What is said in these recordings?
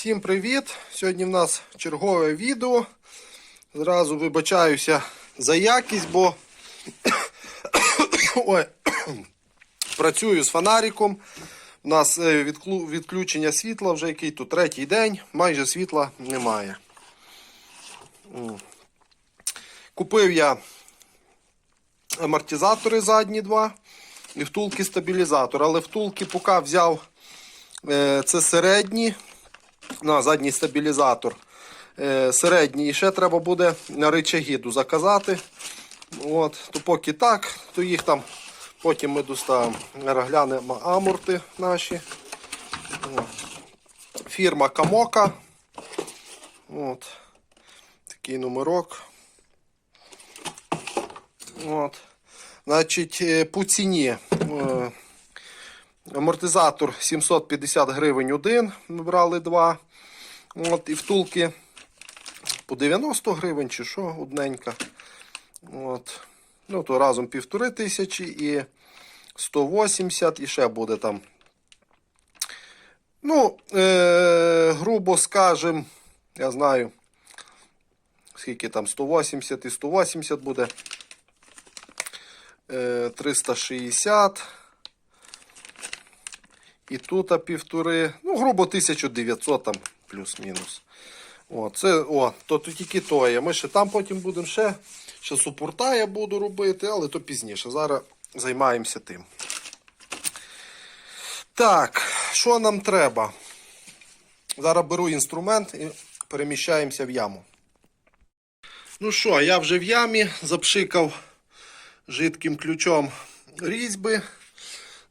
Всім привіт! Сьогодні в нас чергове відео. Зразу вибачаюся за якість, бо Ой. працюю з фонариком. У нас е, відключення світла вже який тут третій день, майже світла немає. Купив я амортизатори задні два і втулки стабілізатор. Але втулки поки взяв е, це середні, на задній стабілізатор. Е, середній. І ще треба буде на рычаги заказати. От, то поки так, то їх там потім ми доставимо. Глянемо амурти наші. Фірма Камока. От. Такий номерок. От. Значить, е, по ціні. е, Амортизатор 750 гривень один. Ми брали два. От, і втулки по 90 гривень чи що, одненька. От. Ну, то разом півтори тисячі і 180 і ще буде там. Ну, е- грубо скажем, я знаю, скільки там 180 і 180 буде. Е- 360. І тут півтори, ну, грубо 1900 там плюс-мінус. О, це, о, то, тільки то є. Ми ще там потім будемо ще, ще супорта я буду робити, але то пізніше. Зараз займаємося тим. Так, що нам треба? Зараз беру інструмент і переміщаємося в яму. Ну що, я вже в ямі запшикав жидким ключом різьби.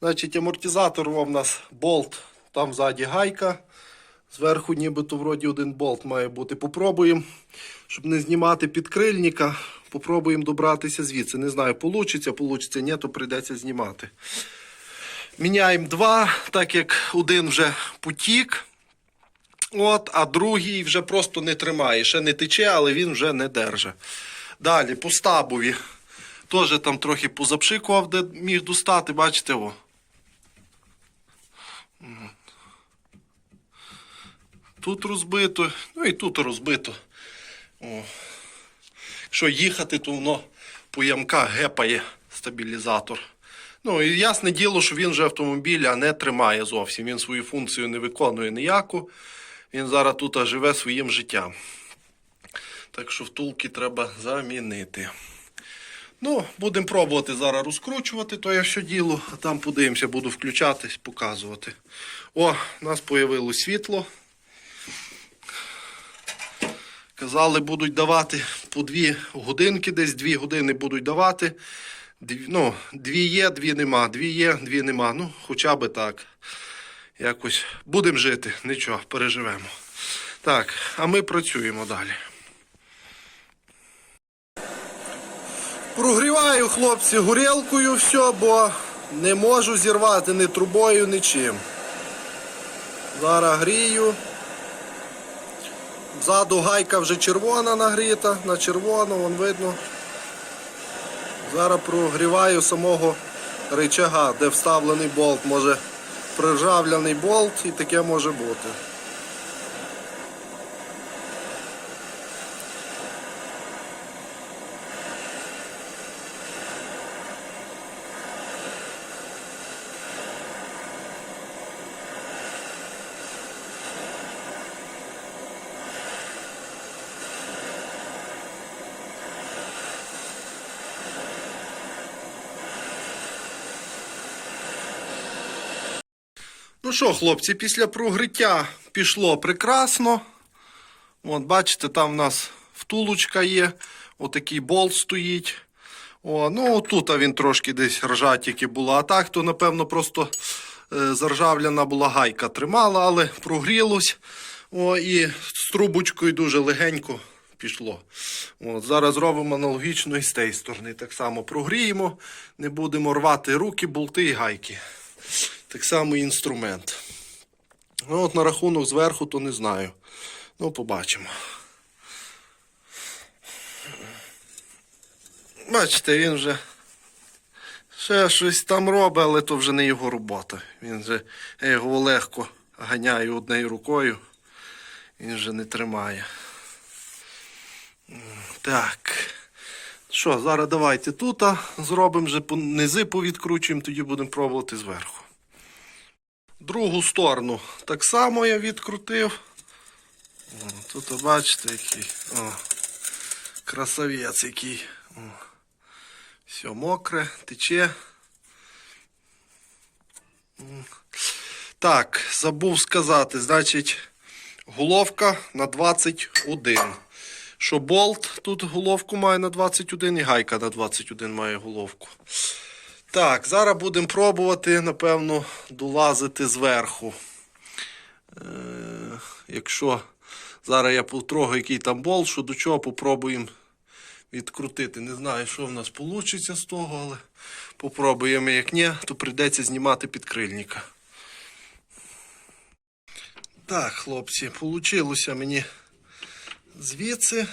Значить, амортизатор у нас болт, там ззаді гайка. Зверху нібито вроді один болт має бути. Попробуємо, щоб не знімати підкрильника. Попробуємо добратися звідси. Не знаю, получиться, получиться, ні, то прийдеться знімати. Міняємо два, так як один вже потік. От, а другий вже просто не тримає. Ще не тече, але він вже не держить. Далі, по стабові. Теж там трохи позапшикував, де міг достати, бачите, о. Тут розбито, ну і тут розбито. О. Якщо їхати, то воно по ямках гепає стабілізатор. Ну і ясне діло, що він вже автомобіля не тримає зовсім. Він свою функцію не виконує ніяку. Він зараз тут живе своїм життям. Так що втулки треба замінити. Ну, будемо пробувати зараз розкручувати то я все діло, а там подивимося, буду включатись, показувати. О, у нас появилось світло. Казали, будуть давати по дві годинки, десь дві години будуть давати. Дві, ну, дві є, дві нема. Дві є, дві нема. Ну, хоча би так. Якось будемо жити, нічого, переживемо. Так, а ми працюємо далі. Прогріваю хлопці горілкою все, бо не можу зірвати ні трубою, нічим. Зараз грію. Ззаду гайка вже червона нагріта, на червону, вон видно. Зараз прогріваю самого рычага, де вставлений болт. Може приржавляний болт і таке може бути. Що, хлопці, після прогриття пішло прекрасно. От, бачите, там в нас втулочка є, отакий болт стоїть. О, ну тут він трошки десь ржатіки була. А так, то, напевно, просто е, заржавляна була гайка тримала, але прогрілось. О, і з трубочкою дуже легенько пішло. От, зараз робимо аналогічно і з тієї сторони. Так само прогріємо, не будемо рвати руки, болти і гайки. Так само і інструмент. Ну, от на рахунок зверху, то не знаю. Ну, побачимо. Бачите, він вже ще щось там робить, але то вже не його робота. Він же я його легко ганяю однією рукою. Він вже не тримає. Так. Що, зараз давайте тут зробимо вже низи повідкручуємо, тоді будемо пробувати зверху. Другу сторону так само я відкрутив. Тут бачите, який. О, красавець який. О. Все мокре, тече. Так, забув сказати, значить, головка на 21. Що болт тут головку має на 21 і гайка на 21 має головку. Так, зараз будемо пробувати, напевно, долазити зверху. Е, якщо зараз я потрогаю, який там болт, що до чого попробуємо відкрутити. Не знаю, що в нас вийде з того, але попробуємо. Як ні, то прийдеться знімати підкрильника. Так, хлопці, вийшло мені звідси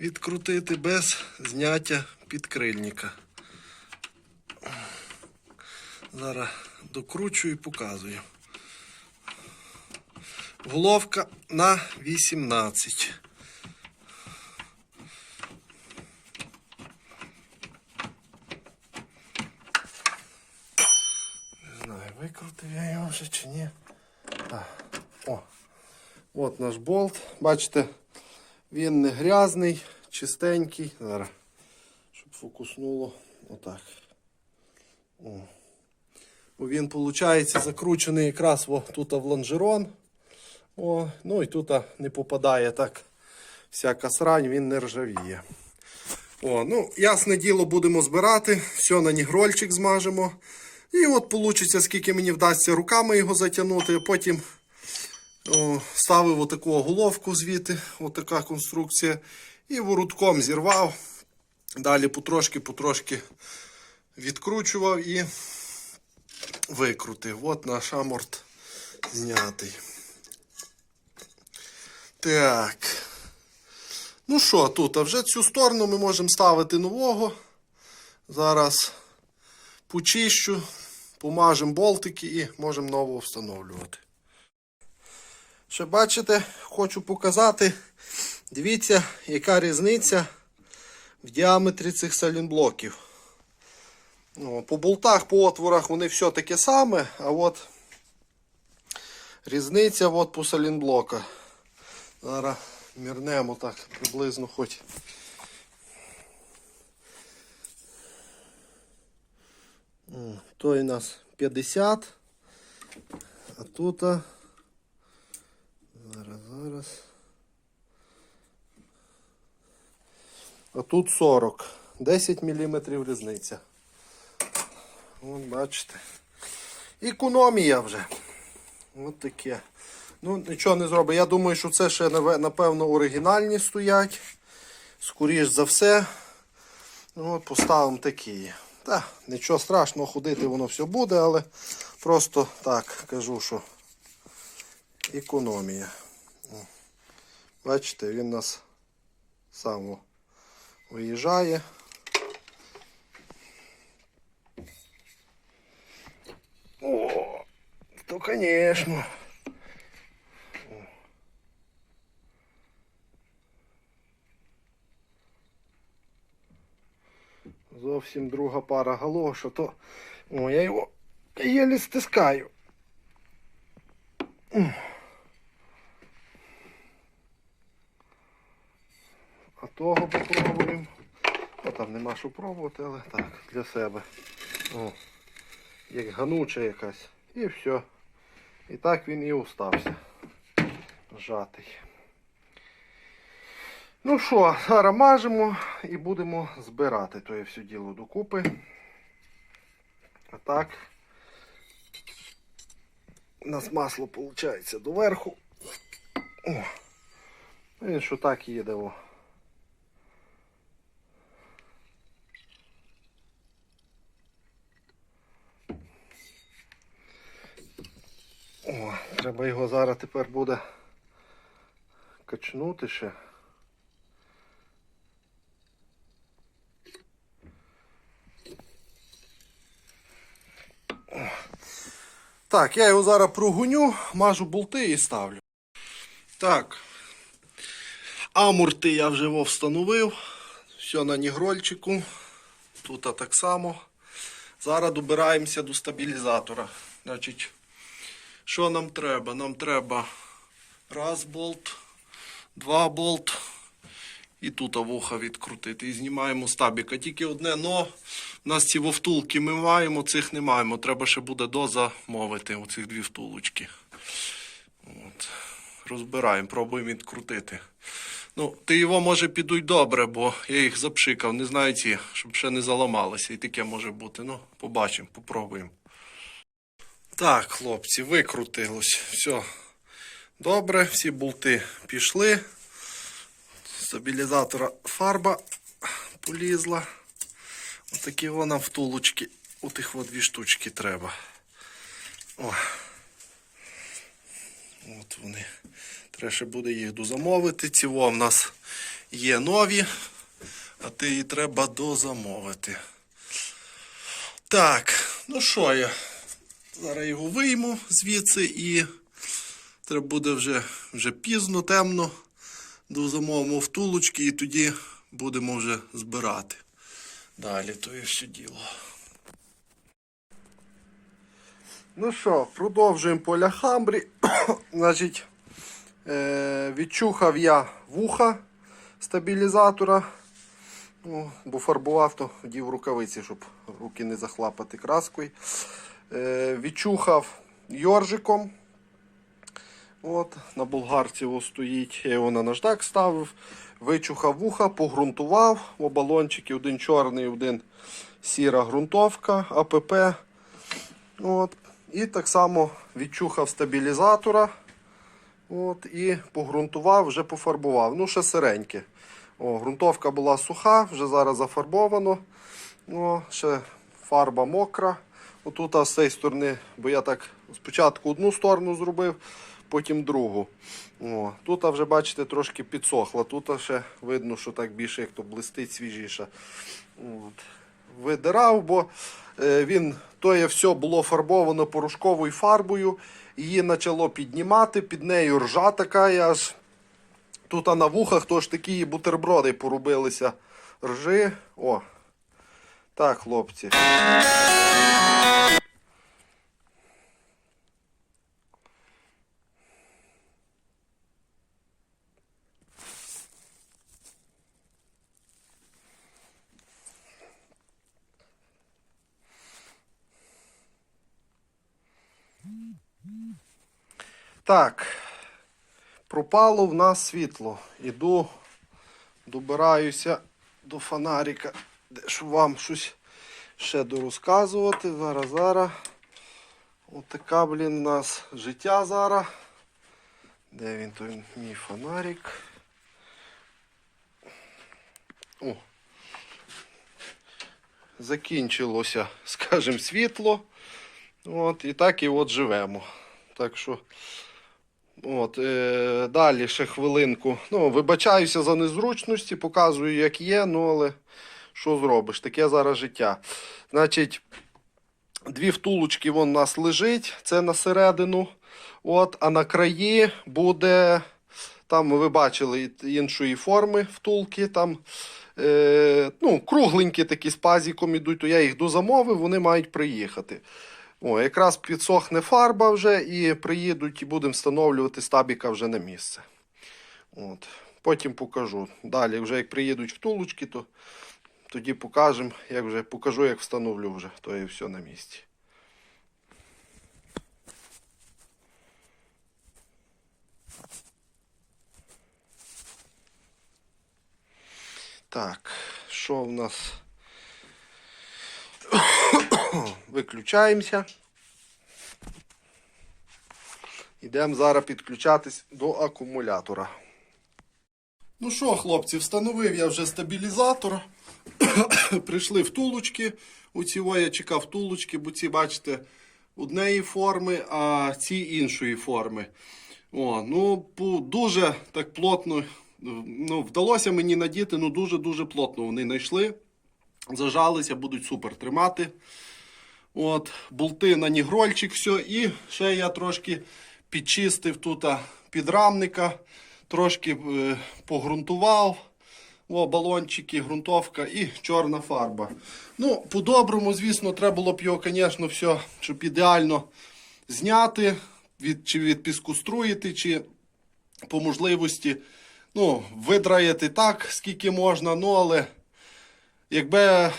відкрутити без зняття підкрильника. Зараз докручую і показую. Головка на 18. Не знаю, викрутив я його вже чи ні. Так. О. От наш болт. Бачите, він не грязний, чистенький. Зараз, щоб фокуснуло. Отак. О. Бо він, виходить, закручений якраз о, тут в лонжерон. О, ну і тут не попадає так всяка срань, він не ржавіє. О, ну, ясне діло, будемо збирати. Все на нігрольчик змажемо. І от вийде, скільки мені вдасться руками його затягнути, потім о, ставив отаку головку звідти, отака конструкція. І ворудком зірвав. Далі потрошки-потрошки відкручував і викрутив. От наш аморт знятий. Так. Ну що, тут, а вже цю сторону ми можемо ставити нового. Зараз почищу, помажемо болтики і можемо нового встановлювати. Ще бачите, хочу показати. Дивіться, яка різниця в діаметрі цих салінблоків. Ну, по болтах, по отворах вони все таке саме, а от різниця от по салінблока. Зараз мірнемо так приблизно хоч. Той у нас 50, а тут. Зараз, зараз. А тут 40. 10 мм різниця. Вон, бачите. Економія вже. От таке. Ну, нічого не зробить. Я думаю, що це ще напевно оригінальні стоять. Скоріш за все. Ну, от поставимо такі. Та, нічого страшного, ходити воно все буде, але просто так кажу, що економія. Бачите, він нас сам виїжджає. О, то, конечно. Зовсім друга пара галоша, то. О, я його єлі стискаю. А того попробуємо. Ну там нема що пробувати, але так, для себе. О як гануча якась. І все. І так він і остався. Жатий. Ну що, зараз мажемо і будемо збирати то все діло докупи. А так. У нас масло виходить доверху. О. Він що так їде. О. О, треба його зараз тепер буде качнути ще. Так, я його зараз прогоню, мажу болти і ставлю. Так. Амурти я вже во встановив. Все на нігрольчику. Тут так само. Зараз добираємося до стабілізатора. Значить, що нам треба? Нам треба раз болт, два болт. І тут вуха відкрутити. І знімаємо стабіка. Тільки одне но. У нас ці вовтулки ми маємо, цих не маємо. Треба ще буде дозамовити оцих дві втулочки. От. Розбираємо, пробуємо відкрутити. Ну, ти його може підуть добре, бо я їх запшикав, не знаю ці, щоб ще не заламалися. І таке може бути. Ну, побачимо, попробуємо. Так, хлопці, викрутилось. Все. Добре, всі болти пішли. Стабілізатора фарба полізла. Отакі вона втулочки. У тих от дві штучки треба. О. От вони. Треба ще буде їх дозамовити. Ці во в нас є нові, а ти її треба дозамовити. Так, ну що я? Зараз його вийму звідси і треба буде вже, вже пізно, темно. Дозамовимо втулочки і тоді будемо вже збирати. Далі то є ще діло. Ну що, продовжуємо по ляхамбрі. Значить, е, відчухав я вуха стабілізатора. Ну, бо фарбував, то вдів рукавиці, щоб руки не захлапати краскою. Е, відчухав йоржиком. От, на болгарці ось стоїть. Я його на наждак ставив. Вичухав вуха, погрунтував. Обалончики, один чорний, один сіра ґрунтовка, АПП. От. І так само відчухав стабілізатора. От, і погрунтував, вже пофарбував. Ну, ще сиреньке. О, ґрунтовка була суха, вже зараз зафарбовано. О, ще фарба мокра. Отут з цієї сторони, бо я так спочатку одну сторону зробив, потім другу. О, тут вже, бачите, трошки підсохло. Тут ще видно, що так більше як то блистить свіжіше. От. Видирав, бо е, він то все було фарбовано порошковою фарбою. Її почало піднімати, під нею ржа така аж. Тут а на вухах тож такі бутерброди порубилися ржи. О. Так, хлопці. Так. Пропало в нас світло. Іду, добираюся до фонарика, вам щось ще дорозказувати. Зараз, зараз. Отака, блін, у нас життя зараз. Де він той мій фонарик? О. Закінчилося, скажімо, світло. От, і так і от живемо. Так що. От, е, далі ще хвилинку. Ну, вибачаюся за незручності, показую, як є, ну але що зробиш? Таке зараз життя. Значить, дві втулочки вон у нас лежить, це на середину. От, а на краї буде. Там ви бачили іншої форми втулки. Там е, ну, кругленькі такі з пазіком ідуть, то я їх дозамовив, вони мають приїхати. О, якраз підсохне фарба вже і приїдуть і будемо встановлювати стабіка вже на місце. От. Потім покажу. Далі, вже як приїдуть втулочки, то тоді покажемо, як вже покажу, як встановлю вже, то і все на місці. Так, що в нас? Виключаємося. Йдемо зараз підключатись до акумулятора. Ну що, хлопці, встановив я вже стабілізатор. Прийшли втулочки. У ці о, я чекав втулочки, бо ці, бачите, однієї форми, а ці іншої форми. О, ну, дуже так плотно. Ну, вдалося мені надіти, ну дуже-дуже плотно вони знайшли. Зажалися, будуть супер тримати. От, болти на нігрольчик, все. І ще я трошки підчистив тут, підрамника, трошки е, погрунтував. О, балончики, ґрунтовка і чорна фарба. Ну, по-доброму, звісно, треба було б його, звісно, все, щоб ідеально зняти, від, чи від піску струїти, чи по можливості ну, видраїти так, скільки можна. Ну, але якби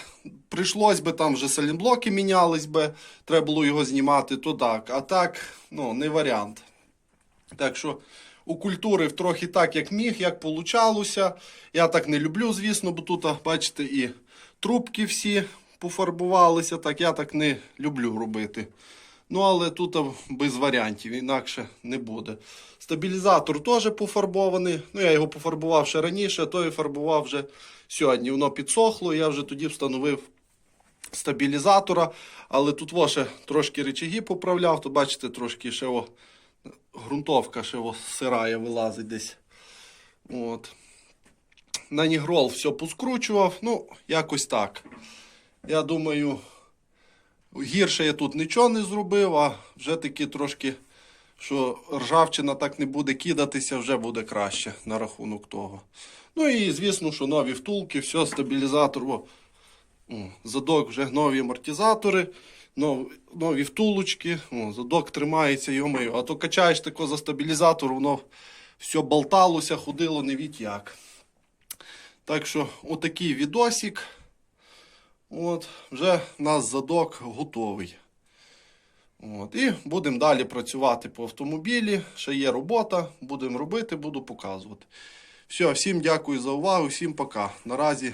прийшлось би там вже салінблоки мінялись би, треба було його знімати, то так. А так, ну, не варіант. Так що укультурив трохи так, як міг, як получалося. Я так не люблю, звісно, бо тут, бачите, і трубки всі пофарбувалися. Так я так не люблю робити. Ну, але тут без варіантів, інакше не буде. Стабілізатор теж пофарбований. Ну, я його пофарбував ще раніше, а той фарбував вже сьогодні. Воно підсохло, я вже тоді встановив стабілізатора. Але тут во трошки речаги поправляв, то бачите, трошки ще о, ґрунтовка ще сирає, вилазить десь. От. На нігрол все поскручував. Ну, якось так. Я думаю, гірше я тут нічого не зробив, а вже таки трошки, що ржавчина так не буде кидатися, вже буде краще на рахунок того. Ну і звісно, що нові втулки, все, стабілізатор. Задок вже нові амортизатори, нов, нові втулочки. Задок тримається, йомаю. А то качаєш тако за стабілізатор, воно все болталося, ходило, не від як. Так що, отакий відосик. От, вже в нас задок готовий. От, і будемо далі працювати по автомобілі. Ще є робота, будемо робити, буду показувати. Все, всім дякую за увагу, всім пока. Наразі